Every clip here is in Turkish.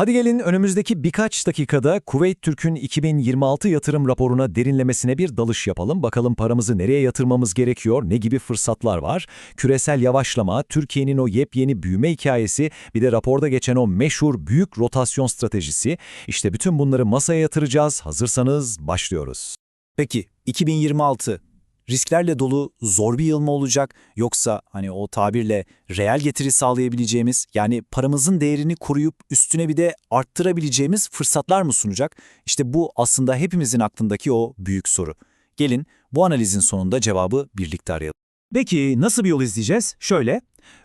Hadi gelin önümüzdeki birkaç dakikada Kuveyt Türk'ün 2026 yatırım raporuna derinlemesine bir dalış yapalım. Bakalım paramızı nereye yatırmamız gerekiyor, ne gibi fırsatlar var? Küresel yavaşlama, Türkiye'nin o yepyeni büyüme hikayesi, bir de raporda geçen o meşhur büyük rotasyon stratejisi. İşte bütün bunları masaya yatıracağız. Hazırsanız başlıyoruz. Peki 2026 risklerle dolu zor bir yıl mı olacak yoksa hani o tabirle reel getiri sağlayabileceğimiz yani paramızın değerini koruyup üstüne bir de arttırabileceğimiz fırsatlar mı sunacak? İşte bu aslında hepimizin aklındaki o büyük soru. Gelin bu analizin sonunda cevabı birlikte arayalım. Peki nasıl bir yol izleyeceğiz? Şöyle,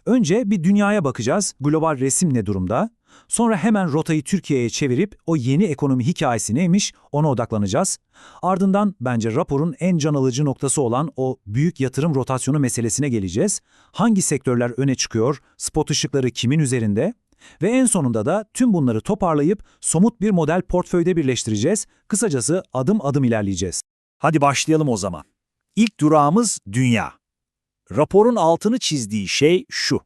önce bir dünyaya bakacağız, global resim ne durumda? Sonra hemen rotayı Türkiye'ye çevirip o yeni ekonomi hikayesi neymiş ona odaklanacağız. Ardından bence raporun en can alıcı noktası olan o büyük yatırım rotasyonu meselesine geleceğiz. Hangi sektörler öne çıkıyor, spot ışıkları kimin üzerinde? Ve en sonunda da tüm bunları toparlayıp somut bir model portföyde birleştireceğiz. Kısacası adım adım ilerleyeceğiz. Hadi başlayalım o zaman. İlk durağımız dünya. Raporun altını çizdiği şey şu.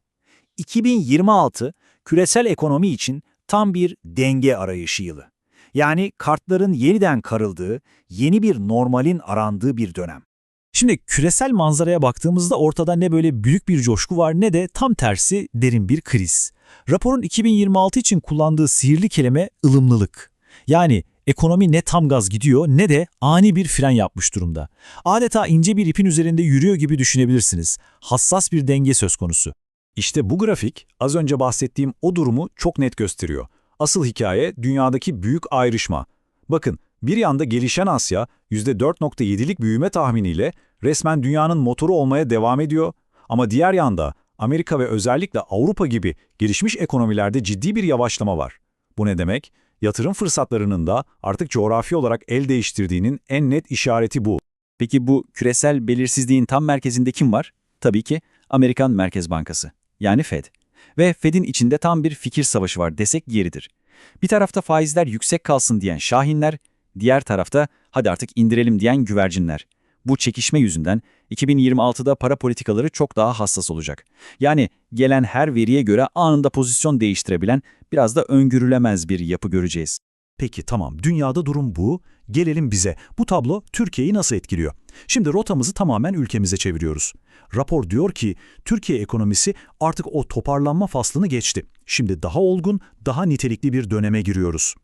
2026 küresel ekonomi için tam bir denge arayışı yılı. Yani kartların yeniden karıldığı, yeni bir normalin arandığı bir dönem. Şimdi küresel manzaraya baktığımızda ortada ne böyle büyük bir coşku var ne de tam tersi derin bir kriz. Raporun 2026 için kullandığı sihirli kelime ılımlılık. Yani ekonomi ne tam gaz gidiyor ne de ani bir fren yapmış durumda. Adeta ince bir ipin üzerinde yürüyor gibi düşünebilirsiniz. Hassas bir denge söz konusu. İşte bu grafik az önce bahsettiğim o durumu çok net gösteriyor. Asıl hikaye dünyadaki büyük ayrışma. Bakın bir yanda gelişen Asya %4.7'lik büyüme tahminiyle resmen dünyanın motoru olmaya devam ediyor. Ama diğer yanda Amerika ve özellikle Avrupa gibi gelişmiş ekonomilerde ciddi bir yavaşlama var. Bu ne demek? Yatırım fırsatlarının da artık coğrafi olarak el değiştirdiğinin en net işareti bu. Peki bu küresel belirsizliğin tam merkezinde kim var? Tabii ki Amerikan Merkez Bankası, yani Fed. Ve Fed'in içinde tam bir fikir savaşı var desek yeridir. Bir tarafta faizler yüksek kalsın diyen şahinler, diğer tarafta hadi artık indirelim diyen güvercinler. Bu çekişme yüzünden 2026'da para politikaları çok daha hassas olacak. Yani gelen her veriye göre anında pozisyon değiştirebilen biraz da öngörülemez bir yapı göreceğiz. Peki tamam dünyada durum bu. Gelelim bize. Bu tablo Türkiye'yi nasıl etkiliyor? Şimdi rotamızı tamamen ülkemize çeviriyoruz. Rapor diyor ki Türkiye ekonomisi artık o toparlanma faslını geçti. Şimdi daha olgun, daha nitelikli bir döneme giriyoruz.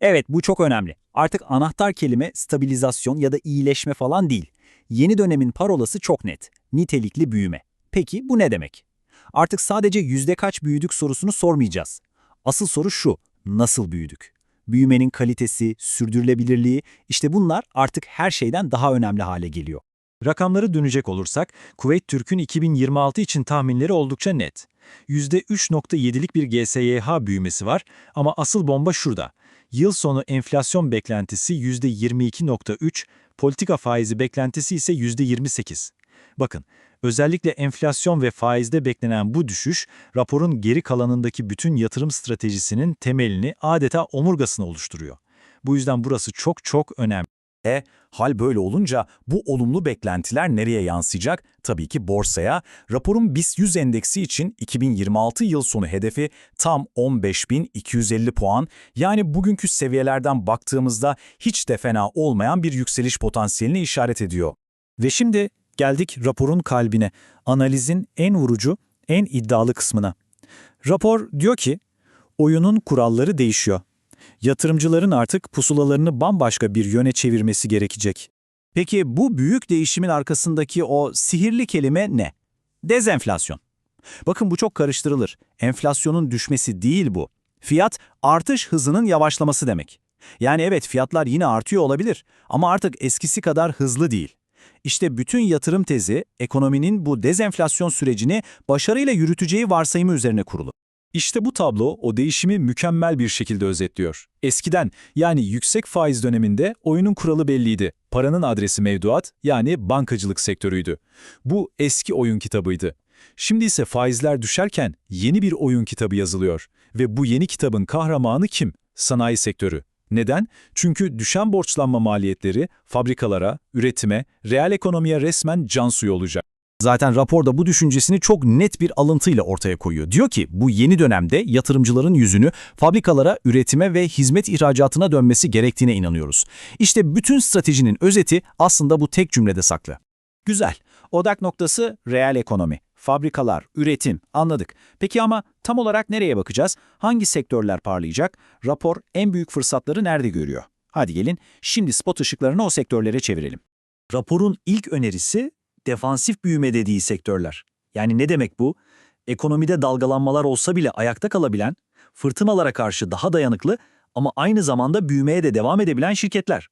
Evet bu çok önemli. Artık anahtar kelime stabilizasyon ya da iyileşme falan değil. Yeni dönemin parolası çok net. Nitelikli büyüme. Peki bu ne demek? Artık sadece yüzde kaç büyüdük sorusunu sormayacağız. Asıl soru şu, nasıl büyüdük? Büyümenin kalitesi, sürdürülebilirliği, işte bunlar artık her şeyden daha önemli hale geliyor. Rakamları dönecek olursak, Kuveyt Türk'ün 2026 için tahminleri oldukça net. %3.7'lik bir GSYH büyümesi var ama asıl bomba şurada. Yıl sonu enflasyon beklentisi %22.3, politika faizi beklentisi ise %28. Bakın, özellikle enflasyon ve faizde beklenen bu düşüş, raporun geri kalanındaki bütün yatırım stratejisinin temelini adeta omurgasını oluşturuyor. Bu yüzden burası çok çok önemli. E, hal böyle olunca bu olumlu beklentiler nereye yansıyacak? Tabii ki borsaya. Raporun BIST 100 endeksi için 2026 yıl sonu hedefi tam 15.250 puan. Yani bugünkü seviyelerden baktığımızda hiç de fena olmayan bir yükseliş potansiyelini işaret ediyor. Ve şimdi geldik raporun kalbine, analizin en vurucu, en iddialı kısmına. Rapor diyor ki, oyunun kuralları değişiyor. Yatırımcıların artık pusulalarını bambaşka bir yöne çevirmesi gerekecek. Peki bu büyük değişimin arkasındaki o sihirli kelime ne? Dezenflasyon. Bakın bu çok karıştırılır. Enflasyonun düşmesi değil bu. Fiyat artış hızının yavaşlaması demek. Yani evet fiyatlar yine artıyor olabilir ama artık eskisi kadar hızlı değil. İşte bütün yatırım tezi ekonominin bu dezenflasyon sürecini başarıyla yürüteceği varsayımı üzerine kurulu. İşte bu tablo o değişimi mükemmel bir şekilde özetliyor. Eskiden yani yüksek faiz döneminde oyunun kuralı belliydi. Paranın adresi mevduat yani bankacılık sektörüydü. Bu eski oyun kitabıydı. Şimdi ise faizler düşerken yeni bir oyun kitabı yazılıyor. Ve bu yeni kitabın kahramanı kim? Sanayi sektörü. Neden? Çünkü düşen borçlanma maliyetleri fabrikalara, üretime, reel ekonomiye resmen can suyu olacak. Zaten raporda bu düşüncesini çok net bir alıntıyla ortaya koyuyor. Diyor ki bu yeni dönemde yatırımcıların yüzünü fabrikalara, üretime ve hizmet ihracatına dönmesi gerektiğine inanıyoruz. İşte bütün stratejinin özeti aslında bu tek cümlede saklı. Güzel. Odak noktası reel ekonomi. Fabrikalar, üretim anladık. Peki ama tam olarak nereye bakacağız? Hangi sektörler parlayacak? Rapor en büyük fırsatları nerede görüyor? Hadi gelin şimdi spot ışıklarını o sektörlere çevirelim. Raporun ilk önerisi defansif büyüme dediği sektörler. Yani ne demek bu? Ekonomide dalgalanmalar olsa bile ayakta kalabilen, fırtınalara karşı daha dayanıklı ama aynı zamanda büyümeye de devam edebilen şirketler.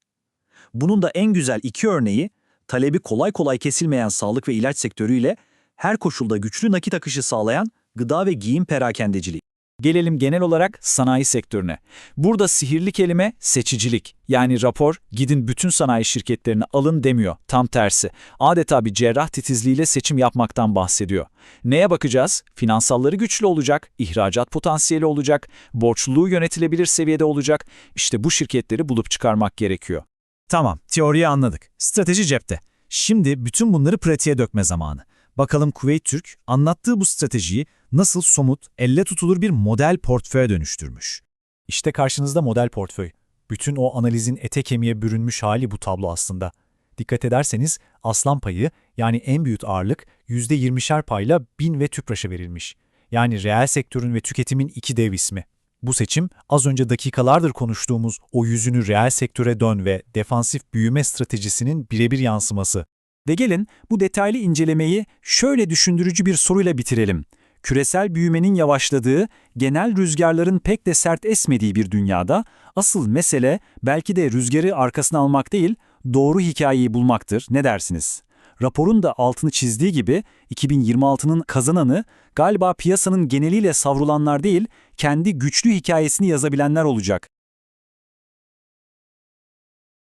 Bunun da en güzel iki örneği, talebi kolay kolay kesilmeyen sağlık ve ilaç sektörüyle her koşulda güçlü nakit akışı sağlayan gıda ve giyim perakendeciliği. Gelelim genel olarak sanayi sektörüne. Burada sihirli kelime seçicilik. Yani rapor gidin bütün sanayi şirketlerini alın demiyor. Tam tersi. Adeta bir cerrah titizliğiyle seçim yapmaktan bahsediyor. Neye bakacağız? Finansalları güçlü olacak, ihracat potansiyeli olacak, borçluluğu yönetilebilir seviyede olacak. İşte bu şirketleri bulup çıkarmak gerekiyor. Tamam, teoriyi anladık. Strateji cepte. Şimdi bütün bunları pratiğe dökme zamanı. Bakalım Kuveyt Türk anlattığı bu stratejiyi nasıl somut, elle tutulur bir model portföye dönüştürmüş. İşte karşınızda model portföy. Bütün o analizin ete kemiğe bürünmüş hali bu tablo aslında. Dikkat ederseniz aslan payı yani en büyük ağırlık %20'şer payla BİN ve TÜPRAŞ'a verilmiş. Yani reel sektörün ve tüketimin iki dev ismi. Bu seçim az önce dakikalardır konuştuğumuz o yüzünü reel sektöre dön ve defansif büyüme stratejisinin birebir yansıması. Ve gelin bu detaylı incelemeyi şöyle düşündürücü bir soruyla bitirelim. Küresel büyümenin yavaşladığı, genel rüzgarların pek de sert esmediği bir dünyada asıl mesele belki de rüzgarı arkasına almak değil, doğru hikayeyi bulmaktır. Ne dersiniz? Raporun da altını çizdiği gibi 2026'nın kazananı galiba piyasanın geneliyle savrulanlar değil, kendi güçlü hikayesini yazabilenler olacak.